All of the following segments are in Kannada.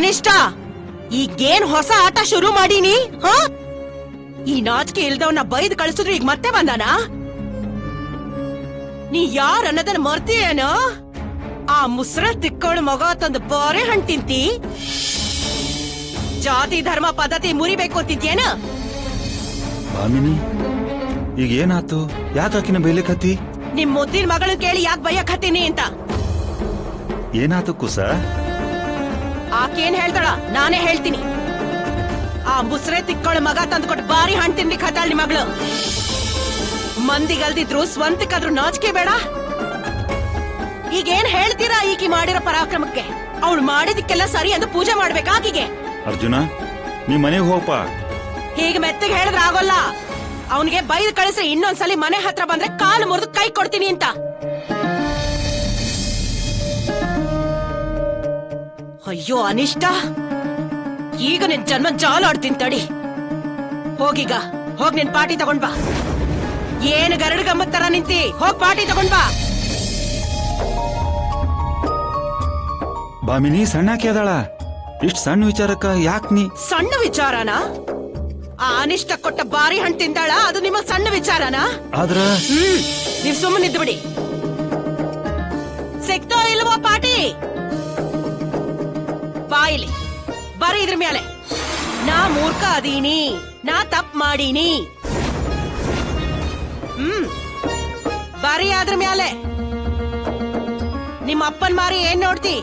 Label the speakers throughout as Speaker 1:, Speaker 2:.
Speaker 1: ಅನಿಷ್ಟ ಈಗೇನ್ ಹೊಸ ಆಟ ಶುರು ಮಾಡೀನಿ ಹಾ? ಈ ನಾಚಿಕೆ ಇಲ್ದವನ್ನ ಬೈದ್ ಕಳಿಸಿದ್ರು ಈಗ ಮತ್ತೆ ಬಂದಾನ? ನೀ ಯಾರ ಅನ್ನೋದನ್ನ ಮರ್ತೀಯೇನೋ? ಆ ಮುಸ್ರ ತಿಕ್ಕೋಳ್ ಮಗ ತಂದು ಬಾರೆ ಹಣ್ ತಿಂತಿ. ಜಾತಿ ಧರ್ಮ ಪದ್ಧತಿ ಮುರಿಬೇಕು ಅಂತಿದ್ಯೇನ?
Speaker 2: ಭಾಮಿನಿ ಈಗ ಏನಾತು ಯಾಕೆ ಆಕಿನ ಬೈಲಿಕತ್ತಿ
Speaker 1: ನಿಮ್ ಮುದ್ದಿನ ಮಗಳು ಕೇಳಿ ಯಾಕೆ ಬೈಯಕ್ ಹತ್ತೀನಿ ಅಂತ?
Speaker 2: ಏನಾತು ಕುಸ?
Speaker 1: ಆಕೇನ್ ಹೇಳ್ತಾಳ? ನಾನೇ ಹೇಳ್ತೀನಿ. ಆ ಮುಸ್ರೆ ತಿಕ್ಕೊಳ ಮಗ ತಂದ್ಕೊಟ್ಟು ಬಾರಿ ಹಣ್ಣು ತಿನ್ಲಿಕ್ಕೆ ಹತ್ತಾಳ ನಿ ಮಗಳು. ಮಂದಿಗಲ್ದಿದ್ರು ಸ್ವಂತಕ್ಕಾದ್ರೂ ನಾಚಿಕೆ ಬೇಡ? ಈಗೇನ್ ಹೇಳ್ತೀರಾ ಈಕಿ ಮಾಡಿರೋ ಪರಾಕ್ರಮಕ್ಕೆ? ಅವಳು ಮಾಡಿದಕ್ಕೆಲ್ಲ ಸರಿ ಎಂದು ಪೂಜೆ ಮಾಡ್ಬೇಕಾ ಆಕಿಗೆ.
Speaker 2: ಅರ್ಜುನ ನೀ ಮನೆಗೆ ಹೋಗಪ್ಪ
Speaker 1: ಹೀಗೆ ಮೆತ್ತಗೆ ಹೇಳಿದ್ರೆ ಆಗೋಲ್ಲ ಅವನಿಗೆ ಬೈದ್ ಕಳಿಸ್ರೆ ಇನ್ನೊಂದ್ಸಲಿ ಮನೆ ಹತ್ರ ಬಂದ್ರೆ ಕಾಲು ಮುರಿದು ಕೈ ಕೊಡ್ತೀನಿ ಅಂತ. ಅಯ್ಯೋ ಅನಿಷ್ಟ. ಈಗ ನಿನ್ ಜನ್ಮ ಜಾಲಾಡ್ತೀನಿ ತಡಿ. ಹೋಗೀಗ ಹೋಗ್ ನಿನ್ ಪಾಟಿ ತಗೊಂಡ್ ಬಾ. ಏನು ಗರಡು ಗಮ್ಮತ್ ತರ ನಿಂತಿ? ಹೋಗ್ ಪಾಟಿ ತಗೊಂಡ್ ಬಾ.
Speaker 2: ಬಾಮಿನಿ ಸಣ್ಣಾಕಿ ಅದಾಳ. ಇಷ್ಟ್ ಸಣ್ಣ ವಿಚಾರಕ್ಕ ಯಾಕ್ ನೀ
Speaker 1: ಸಣ್ಣ ವಿಚಾರನಾ? ಆ ಅನಿಷ್ಟ ಕೊಟ್ಟ ಬಾರಿ ಹಣ್ಣು ತಿಂದಾಳ ಅದು ನಿಮಗ್ ಸಣ್ಣ ವಿಚಾರನಾ?
Speaker 2: ಆದ್ರ
Speaker 1: ಹ್ಮ್ ನೀವ್ ಸುಮ್ಮನಿದ್ದು ಬಿಡಿ ಸಿಕ್ತೋ ಇಲ್ವೋ ಪಾಟಿ ಬಾಯಿಲಿ. ಬರೀ ಇದ್ರ ಮೇಲೆ ನಾ ಮೂರ್ಖ ಅದೀನಿ ನಾ ತಪ್ ಮಾಡೀನಿ. ಹ್ಮ್. ಬರೀ ಅದ್ರ ಮ್ಯಾಲೆ. ನಿಮ್ಮ ಅಪ್ಪನ್ ಮಾರಿ ಏನ್ ನೋಡ್ತಿ?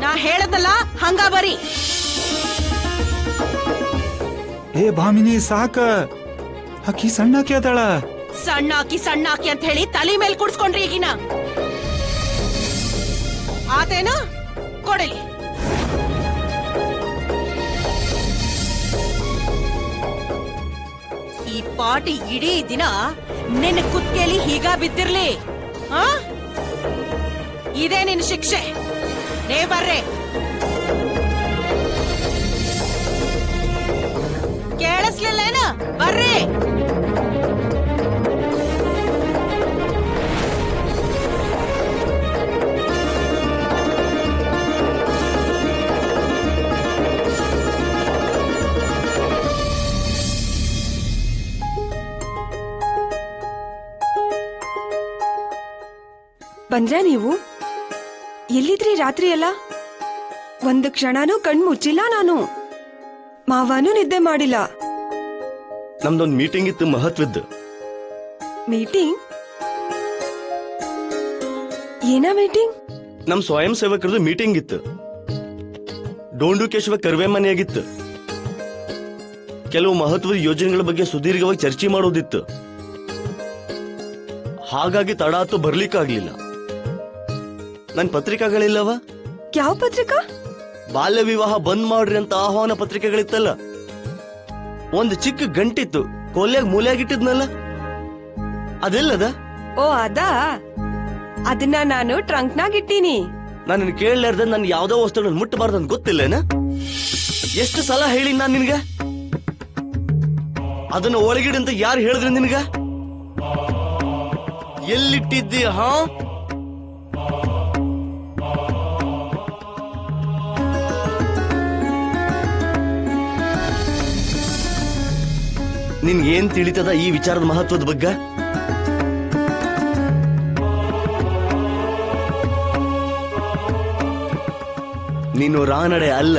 Speaker 1: ನಾ ಹೇಳದಲ್ಲ ಹಂಗ ಬರೀ.
Speaker 2: ಏ ಭಾಮಿನಿ ಸಾಕ. ಆಕಿ ಸಣ್ಣಾಕಿ ಅದಾಳ.
Speaker 1: ಸಣ್ಣ ಹಾಕಿ ಸಣ್ಣ ಹಾಕಿ ಅಂತ ಹೇಳಿ ತಲೆ ಮೇಲೆ ಕುಡ್ಸ್ಕೊಂಡ್ರಿ ಈಗಿನ. ಆತೇನು? ಕೊಡಲಿ. ಪಾಟಿ ಇಡೀ ದಿನ ನಿನ್ನ ಕುತ್ಕೆಲಿ ಹೀಗ ಬಿದ್ದಿರ್ಲಿ. ಆ? ಇದೇ ನಿನ್ನ ಶಿಕ್ಷೆ. ನೇ ಬರ್ರೆ. ಕೇಳಿಸ್ಲಿಲ್ಲೇನ ಬರ್ರಿ.
Speaker 3: ಬಂದ್ರಾ ನೀವು? ಎಲ್ಲಿದ್ರಿ ರಾತ್ರಿ ಎಲ್ಲ? ಒಂದು ಕ್ಷಣನೂ ಕಣ್ ಮುಚ್ಚಿಲ್ಲ ನಾನು. ಮಾವನು ನಿದ್ದೆ ಮಾಡಿಲ್ಲ.
Speaker 4: ನಮ್ದೊಂದು ಮೀಟಿಂಗ್ ಇತ್ತು ಮಹತ್ವದ್ದು.
Speaker 3: ಮೀಟಿಂಗ್ ಏನ ಮೀಟಿಂಗ್
Speaker 4: ನಮ್ ಸ್ವಯಂ ಸೇವಕರದು ಮೀಟಿಂಗ್ ಇತ್ತು. ಡೋಂಡು ಕೇಶವ ಕರ್ವೆ ಮನೆಯಾಗಿತ್ತು. ಕೆಲವು ಮಹತ್ವದ ಯೋಜನೆಗಳ ಬಗ್ಗೆ ಸುದೀರ್ಘವಾಗಿ ಚರ್ಚೆ ಮಾಡೋದಿತ್ತು. ಹಾಗಾಗಿ ತಡಾತು ಬರ್ಲಿಕ್ಕಾಗ್ಲಿಲ್ಲ. ನನ್ ಪತ್ರಿಕಾಗಳಿಲ್ಲವ?
Speaker 3: ಯಾವ ಪತ್ರಿಕಾ?
Speaker 4: ಬಾಲ್ಯ ವಿವಾಹ ಬಂದ್ ಮಾಡ್ರಿ ಅಂತ ಆಹ್ವಾನ ಪತ್ರಿಕೆಗಳಿತ್ತಲ್ಲ. ಒಂದು ಚಿಕ್ಕ ಗಂಟಿತ್ತು ಕೊಲ್ಯಾಗ ಮೂಲೆಯಾಗಿಟ್ಟಿದ್ನಲ್ಲ? ಅದೆಲ್ಲದ?
Speaker 3: ಓ ಅದಾ? ಅದನ್ನ ನಾನು ಟ್ರಂಕ್ ಇಟ್ಟೀನಿ
Speaker 4: ನಾನು ಕೇಳಲಾರ್ದ ನನ್ ಯಾವ್ದೋ ವಸ್ತುಗಳನ್ನ ಮುಟ್ಟಬಾರ್ದು ಅಂತ ಗೊತ್ತಿಲ್ಲೇನ? ಎಷ್ಟು ಸಲ ಹೇಳಿ ನಾನ್ ನಿನ್ಗ? ಅದನ್ನ ಒಳಗಿಡಂತ ಯಾರು ಹೇಳಿದ್ರಿ ನಿನ್ಗ? ಎಲ್ಲಿಟ್ಟಿದ್ದಿ ಹಾ? ನಿನ್ಗೇನ್ ತಿಳಿತದ ಈ ವಿಚಾರದ ಮಹತ್ವದ ಬಗ್ಗೆ? ನೀನು ರಾನಡೆ ಅಲ್ಲ.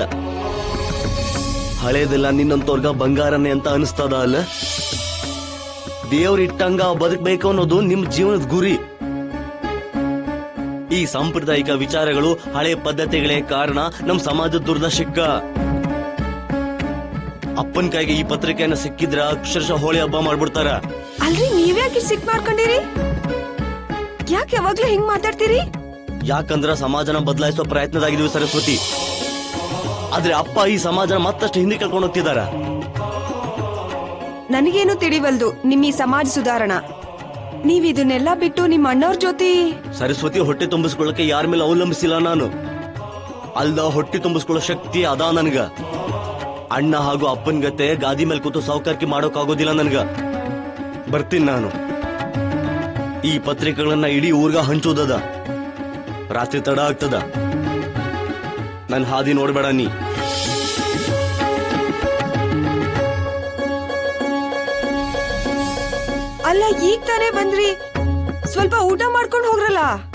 Speaker 4: ಹಳೇದೆಲ್ಲ ನಿನ್ನಂತವ್ರಗ ಬಂಗಾರನೆ ಅಂತ ಅನಿಸ್ತದ ಅಲ್ಲ? ಇಟ್ಟಂಗ ಬದುಕಬೇಕು ಅನ್ನೋದು ನಿಮ್ ಜೀವನದ ಗುರಿ. ಈ ಸಾಂಪ್ರದಾಯಿಕ ವಿಚಾರಗಳು ಹಳೆ ಪದ್ಧತಿಗಳೇ ಕಾರಣ ನಮ್ಮ ಸಮಾಜದ ದುರ್ದಶಕ್ಕ ಅಪ್ಪನ ಕೈಗೆ ಈ ಪತ್ರಿಕೆಯನ್ನ ಸಿಕ್ಕಿದ್ರ ಅಕ್ಷರಶಃ ಹೋಳಿ ಹಬ್ಬ ಮಾಡ್ಬಿಡ್ತಾರ.
Speaker 3: ಅಲ್ರಿ ನೀವ್ಯಾಕೆ ಸಿಕ್ ಮಾಡ್ಕೊಂಡಿರಿ? ಯಾಕೆ ಯಾವಾಗ್ಲೂ ಹಿಂಗ್ ಮಾತಾಡ್ತೀರಿ?
Speaker 4: ಯಾಕಂದ್ರ ಸಮಾಜನ ಬದಲಾಯಿಸುವ ಪ್ರಯತ್ನದಾಗಿದ್ವಿ ಸರಸ್ವತಿ. ಆದ್ರೆ ಅಪ್ಪ ಈ ಸಮಾಜನ ಮತ್ತಷ್ಟು ಹಿಂದೆ ಕಳ್ಕೊಂಡು ಹೋಗ್ತಿದಾರ.
Speaker 3: ನನಗೇನು ತಿಳಿವಲ್ದು ನಿಮ್ಮ ಈ ಸಮಾಜ ಸುಧಾರಣ. ನೀವ್ ಇದನ್ನೆಲ್ಲ ಬಿಟ್ಟು ನಿಮ್ಮ ಅಣ್ಣವ್ರ ಜೊತೆ
Speaker 4: ಸರಸ್ವತಿ ಹೊಟ್ಟೆ ತುಂಬಿಸ್ಕೊಳ್ಳಕ್ಕೆ ಯಾರ ಮೇಲೆ ಅವಲಂಬಿಸಿಲ್ಲ ನಾನು. ಅಲ್ದ ಹೊಟ್ಟೆ ತುಂಬಿಸ್ಕೊಳ್ಳೋ ಶಕ್ತಿ ಅದಾ ನನ್ಗ. ಅಣ್ಣ ಹಾಗೂ ಅಪ್ಪನ್ ಗತೆ ಗಾದಿ ಮೇಲೆ ಕೂತು ಸಾವುಕಾರಿಕೆ ಮಾಡೋಕ್ಕಾಗೋದಿಲ್ಲ ನನ್ಗ. ಬರ್ತೀನಿ ನಾನು. ಈ ಪತ್ರಿಕೆಗಳನ್ನ ಇಡೀ ಊರ್ಗ ಹಂಚೋದದ. ರಾತ್ರಿ ತಡ ಆಗ್ತದ. ನನ್ನ ಹಾದಿ ನೋಡ್ಬೇಡ ನೀ.
Speaker 3: ಅಲ್ಲ, ಈಗ ತಾನೇ ಬಂದ್ರಿ. ಸ್ವಲ್ಪ ಊಟ ಮಾಡ್ಕೊಂಡು ಹೋಗ್ರಲ್ಲ?